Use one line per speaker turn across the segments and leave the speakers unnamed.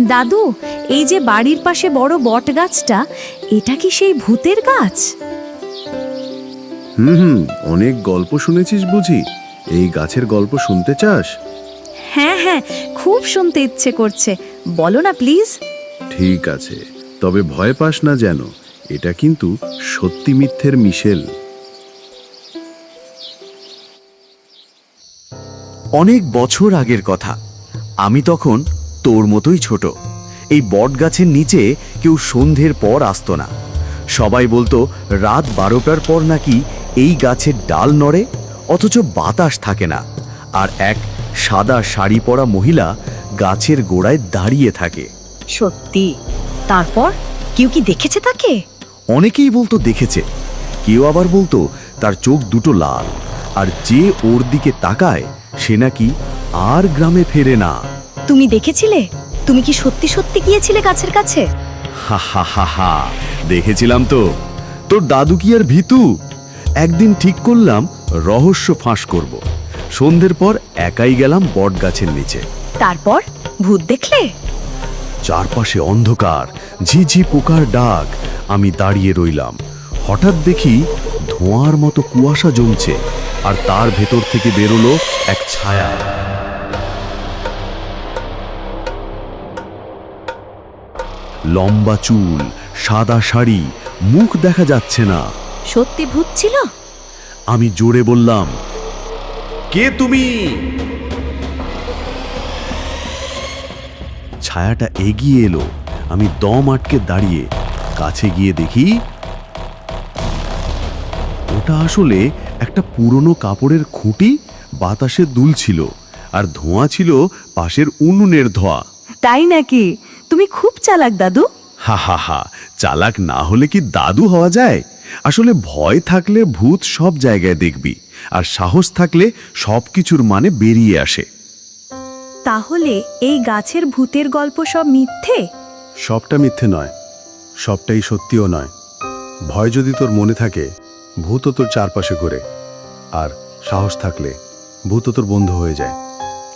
দাদু এই যে বাড়ির পাশে বড় বট গাছটা এটা কি সেই ভূতের গাছ?
হুম হুম অনেক গল্প শুনেছিস বুঝি। এই গাছের গল্প শুনতে চাস?
হ্যাঁ হ্যাঁ খুব শুনতে ইচ্ছে করছে। বলো না প্লিজ।
ঠিক আছে তবে ভয় পাস না যেন এটা কিন্তু সত্যি মিথ্যের মিশেল।
অনেক বছর আগের কথা আমি তখন তোর মতোই ছোট। এই বট গাছের নিচে কেউ সন্ধ্যের পর আসতো না। সবাই বলতো রাত বারোটার পর নাকি এই গাছের ডাল নড়ে? অথচ বাতাস থাকে না। আর এক সাদা শাড়ি পরা মহিলা গাছের গোড়ায় দাঁড়িয়ে থাকে।
সত্যি? তারপর? কেউ কি দেখেছে তাকে?
অনেকেই বলতো দেখেছে। কেউ আবার বলতো তার চোখ দুটো লাল। আর যে ওর দিকে তাকায় সে নাকি আর গ্রামে ফেরে না।
তুমি দেখেছিলে? তুমি কি সত্যি সত্যি গিয়েছিলে গাছের কাছে?
হা হা হা হা দেখেছিলাম তো। তোর দাদু কি আর ভীতু? একদিন ঠিক করলাম রহস্য ফাঁস করব। সন্ধ্যের পর একাই গেলাম বট গাছের নিচে।
তারপর? ভূত দেখলে?
চারপাশে অন্ধকার ঝিঝি পোকার ডাক আমি দাঁড়িয়ে রইলাম। হঠাৎ দেখি ধোঁয়ার মতো কুয়াশা জমছে আর তার ভেতর থেকে বেরোলো এক ছায়া। লম্বা চুল সাদা শাড়ি মুখ দেখা যাচ্ছে না।
সত্যি ভূত ছিল?
আমি জোরে বললাম কে তুমি? ছায়াটা এগিয়ে এলো। আমি দম আটকে দাঁড়িয়ে কাছে গিয়ে দেখি ওটা আসলে একটা পুরনো কাপড়ের খুঁটি বাতাসে দুলছিল আর ধোঁয়া ছিল পাশের উনুনের ধোঁয়া।
তাই নাকি? তুমি খুব চালাক দাদু?
হা হা হা চালাক না হলে কি দাদু হওয়া যায়? আসলে ভয় থাকলে ভূত সব জায়গায় দেখবি আর সাহস থাকলে সব কিছুর মানে বেরিয়ে আসে।
তাহলে এই গাছের ভূতের গল্প সব মিথ্যে?
সবটা মিথ্যে নয় সবটাই সত্যিও নয়। ভয় যদি তোর মনে থাকে ভূতও তোর চারপাশে ঘুরে আর সাহস থাকলে ভূতও তোর বন্ধু হয়ে যায়।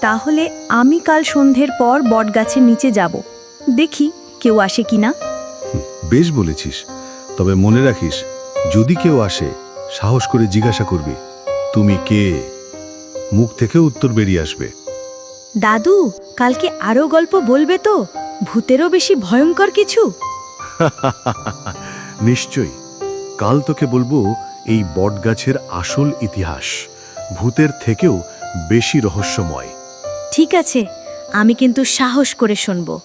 তাহলে আমি কাল সন্ধ্যের পর বটগাছের নিচে যাব। দেখি কেউ আসে কিনা।
বেশ বলেছিস। তবে মনে রাখিস যদি কেউ আসে সাহস করে জিজ্ঞাসা করবি তুমি কে? মুখ থেকে উত্তর বেরিয়ে আসবে।
দাদু কালকে আরও গল্প বলবে তো ভূতেরও বেশি ভয়ঙ্কর কিছু।
নিশ্চয়ই। কাল তোকে বলব এই বটগাছের আসল ইতিহাস ভূতের থেকেও বেশি রহস্যময়।
ঠিক আছে আমি কিন্তু সাহস করে শুনব।